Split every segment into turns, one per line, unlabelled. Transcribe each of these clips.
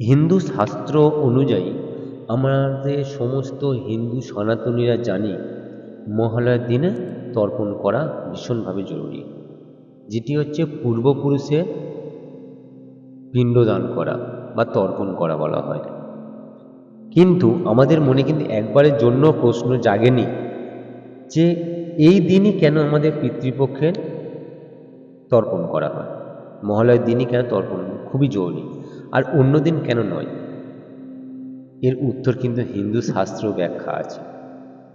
হিন্দু শাস্ত্র অনুযায়ী আমাদের সমস্ত হিন্দু সনাতনীরা জানি মহালয়ার দিনে তর্পণ করা ভীষণভাবে জরুরি, যেটি হচ্ছে পূর্বপুরুষের পিণ্ডদান করা বা তর্পণ করা বলা হয়। কিন্তু আমাদের মনে কিন্তু একবারের জন্য প্রশ্ন জাগেনি যে এই দিনই কেন আমাদের পিতৃপক্ষের তর্পণ করা হয়? মহালয়ের দিনই কেন তর্পণ? খুবই জরুরি। আর অন্য দিন কেন নয়? এর উত্তর কিন্তু হিন্দু শাস্ত্র ব্যাখ্যা আছে।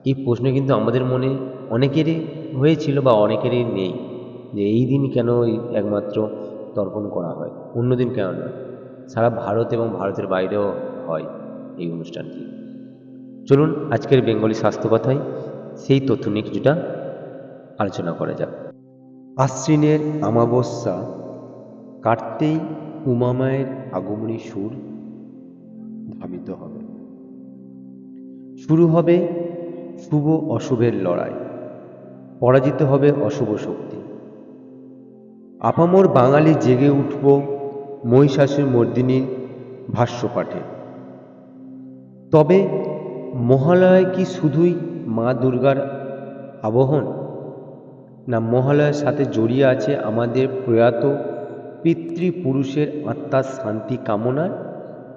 এই প্রশ্ন কিন্তু আমাদের মনে অনেকেরই হয়েছিল বা অনেকেরই নেই যে এই দিন কেন একমাত্র তর্পণ করা হয় অন্য দিন কেন নয়? সারা ভারত এবং ভারতের বাইরেও হয় এই অনুষ্ঠানটি। চলুন আজকের বেঙ্গলি স্বাস্থ্য কথায় সেই তথ্য নিয়ে কিছুটা আলোচনা করা যাক। আশ্বিনের অমাবস্যা কাটতেই উমামায়ের আগমনী সুর ধাবিত হবে। শুরু হবে শুভ অশুভের লড়াই, পরাজিত হবে অশুভ শক্তি। আপামর বাঙালি জেগে উঠব মহিষাসুর মর্দিনীর ভাষ্য পাঠে তবে মহালয় কি শুধুই মা দুর্গার আবহন? না, মহালয়ের সাথে জড়িয়ে আছে আমাদের প্রয়াত পিতৃপুরুষের আত্মার শান্তি কামনার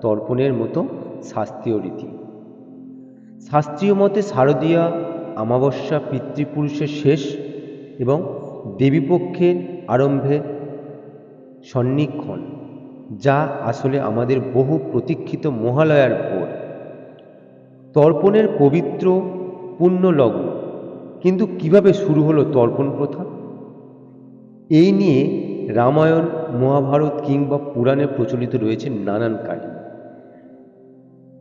তর্পণের মতো শাস্ত্রীয় রীতি। শাস্ত্রীয় মতে শারদীয়া অমাবস্যা পিতৃপুরুষের শেষ এবং দেবীপক্ষের আরম্ভে সন্নিক্ষণ, যা আসলে আমাদের বহু প্রতীক্ষিত মহালয়ার ভোর। তর্পণের পবিত্র পুণ্যলগ্ন, কিন্তু কীভাবে শুরু হলো তর্পণ প্রথা? এই নিয়ে রামায়ণ, মহাভারত কিংবা পুরাণে প্রচলিত রয়েছে নানান কাহিনী।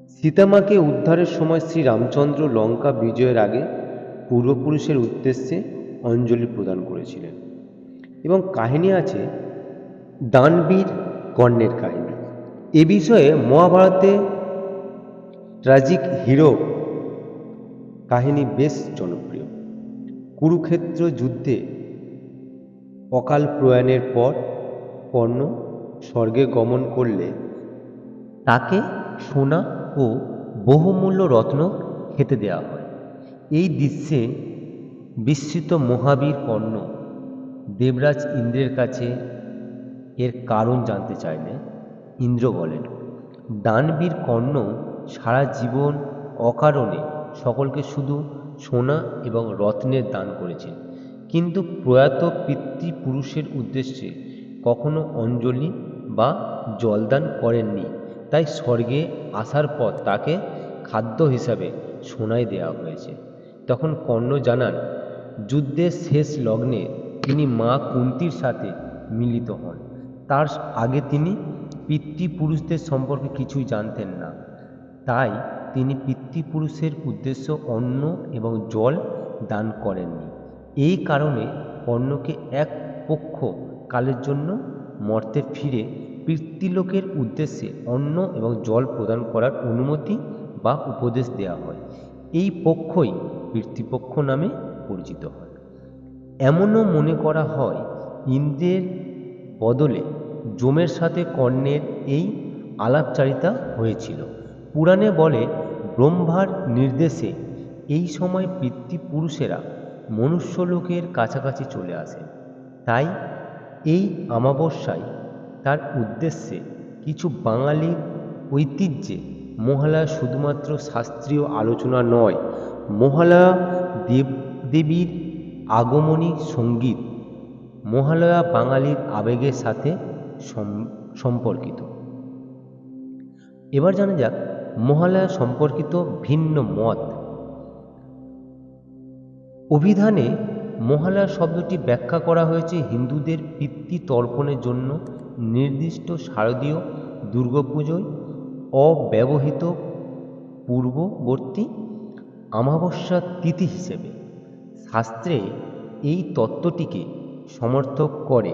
সীতামাকে উদ্ধারের সময় শ্রী রামচন্দ্র লঙ্কা বিজয়ের আগে পূর্বপুরুষের উদ্দেশ্যে অঞ্জলি প্রদান করেছিলেন। এবং কাহিনী আছে দানবীর কর্ণের কাহিনী। এ বিষয়ে মহাভারতে ট্র্যাজিক হিরো কাহিনী বেশ জনপ্রিয়। কুরুক্ষেত্র যুদ্ধে অকাল প্রয়াণের পর কর্ণ স্বর্গে গমন করলে। তাকে সোনা ও বহুমূল্য রত্ন খেতে দেওয়া হয়। এই দৃশ্যে বিস্মিত মহাবীর কর্ণ। দেবরাজ ইন্দ্রের কাছে এর কারণ জানতে চাইলে ইন্দ্র বলেন, দানবীর কর্ণ সারা জীবন অকারণে সকলকে শুধু সোনা এবং রত্নের দান করেছেন। কিন্তু প্রয়াত পিতৃপুরুষের উদ্দেশ্যে কখনো অঞ্জলি বা জলদান করেননি। তাই স্বর্গে আসার পর তাকে খাদ্য হিসাবে সোনাই দেওয়া হয়েছে। তখন কর্ণ জানান যুদ্ধের শেষ লগ্নে তিনি মা কুন্তির সাথে মিলিত হন। তার আগে তিনি পিতৃপুরুষদের সম্পর্কে কিছুই জানতেন না। তাই তিনি পিতৃপুরুষের উদ্দেশ্য অন্ন এবং জল দান করেননি। এই কারণে কর্ণকে এক পক্ষ কালের জন্য মর্তে ফিরে পিতৃলোকের উদ্দেশ্যে অন্ন এবং জল প্রদান করার অনুমতি বা উপদেশ দেওয়া হয়। এই পক্ষই পিতৃপক্ষ নামে পরিচিত হয়। এমনও মনে করা হয়, ইন্দ্রের বদলে যমের সাথে কর্ণের এই আলাপচারিতা হয়েছিল। পুরাণে বলে, ব্রহ্মার নির্দেশে এই সময় পিতৃপুরুষেরা মনুষ্যলোকের কাছাকাছি চলে আসে। তাই এই আমাবস্যায় তার উদ্দেশ্যে কিছু বাঙালির ঐতিহ্যে মহালয়া শুধুমাত্র শাস্ত্রীয় আলোচনা নয়, মহালয়া দেব, দেবীর আগমনী সংগীত মহালয়া বাঙালির আবেগের সাথে সম্পর্কিত। এবার জানা যাক মহালয়া সম্পর্কিত ভিন্ন মত। অভিধানে মহালয়া শব্দটি ব্যাখ্যা করা হয়েছে হিন্দুদের পিতৃ তর্পণের জন্য নির্দিষ্ট শারদীয় দুর্গাপুজোয় অব্যবহৃত পূর্ববর্তী অমাবস্যা তিথি হিসেবে শাস্ত্রে এই তত্ত্বটিকে সমর্থক করে।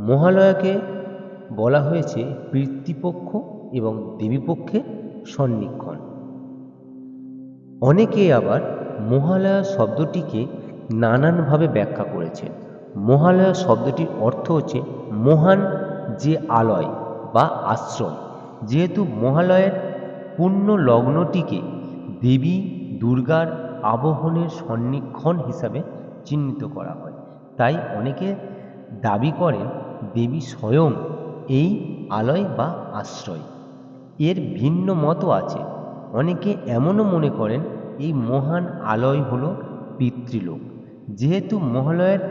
মহালয়াকে বলা হয়েছে পিতৃপক্ষ এবং দেবীপক্ষের সন্নিক্ষণ। অনেকে আবার মহালয়া শব্দটিকে নানানভাবে ব্যাখ্যা করেছেন মহালয়া শব্দটির অর্থ হচ্ছে মহান যে আলয় বা আশ্রম যেহেতু মহালয়ের পূর্ণ লগ্নটিকে দেবী দুর্গার আবহনের সন্নিক্ষণ হিসাবে চিহ্নিত করা হয়। তাই অনেকে দাবি করেন দেবী স্বয়ং এই আলয় বা আশ্রয়। এর ভিন্ন মতও আছে। অনেকে এমনও মনে করেন, এই মহান আলয় হল পিতৃলোক। যেহেতু মহালয়ের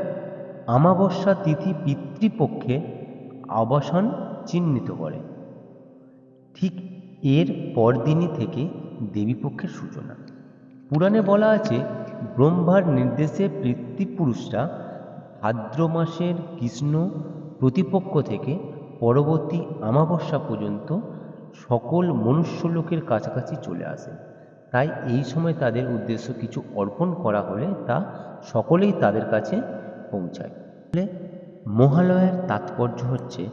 আমাবস্যা তিথি পিতৃপক্ষে আবাসন চিহ্নিত করে, ঠিক এর পরদিনই থেকে দেবীপক্ষের সূচনা। পুরাণে বলা আছে, ব্রহ্মার নির্দেশে পিতৃপুরুষরা ভাদ্র মাসের কৃষ্ণ প্রতিপক্ষ থেকে পরবর্তী আমাবস্যা পর্যন্ত সকল মনুষ্যলোকের কাছাকাছি চলে আসে। তাই এই সময় তাদের উদ্দেশ্য কিছু অর্পণ করা হলে তা সকলেই তাদের কাছে পৌঁছায়। মহালয়ার তাৎপর্য হচ্ছে,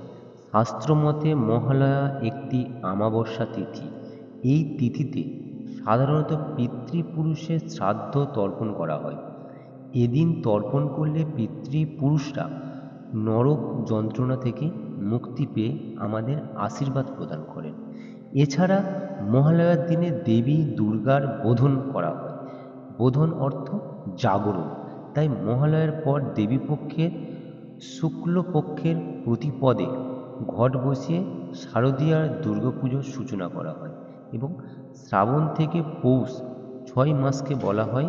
শাস্ত্রমতে মহালয়া একটি আমাবস্যা তিথি। এই তিথিতে সাধারণত পিতৃপুরুষের শ্রাদ্ধ তর্পণ করা হয়। এদিন তর্পণ করলে পিতৃপুরুষরা নরক যন্ত্রণা থেকে মুক্তি পেয়ে আমাদের আশীর্বাদ প্রদান করেন। এছাড়া মহালয়ার দিনে দেবী দুর্গার বোধন করা হয়। বোধন অর্থ জাগরণ। তাই মহালয়ার পর দেবীপক্ষের শুক্লপক্ষের প্রতিপদে ঘট বসিয়ে শারদীয়ার দুর্গাপুজোর সূচনা করা হয় এবং শ্রাবণ থেকে পৌষ ছয় মাসকে বলা হয়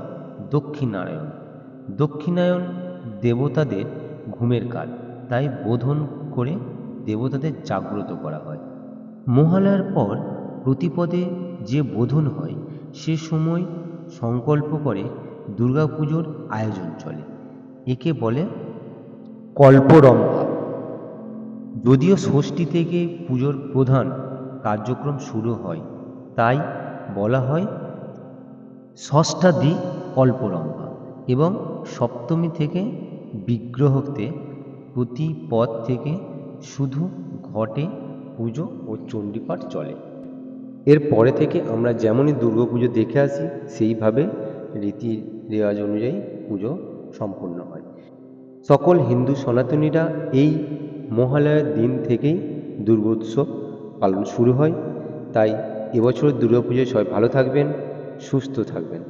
দক্ষিণায়ন দক্ষিণায়ন দেবতাদের ঘুমের কাল। তাই বোধন করে দেবতাদের জাগ্রত করা হয়। মহালয়ার পর প্রতিপদে যে বোধন হয়, সে সময় সংকল্প করে দুর্গাপুজোর আয়োজন চলে। একে বলে কল্পরম্ভা। যদিও ষষ্ঠী থেকে পুজোর প্রধান কার্যক্রম শুরু হয়, তাই বলা হয় ষষ্ঠাদি কল্পরম্ভা এবং সপ্তমী থেকে বিগ্রহতে প্রতি পদ থেকে শুধু ঘটে পুজো ও চণ্ডীপাঠ চলে। এর পরে থেকে আমরা যেমনই দুর্গাপুজো দেখে আসি, সেইভাবে রীতি রেওয়াজ অনুযায়ী পুজো সম্পন্ন হয়। সকল হিন্দু সনাতনীরা এই মহালয়ার দিন থেকেই দুর্গোৎসব পালন শুরু হয়। তাই এবছর দুর্গাপুজোয় সবাই ভালো থাকবেন, সুস্থ থাকবেন।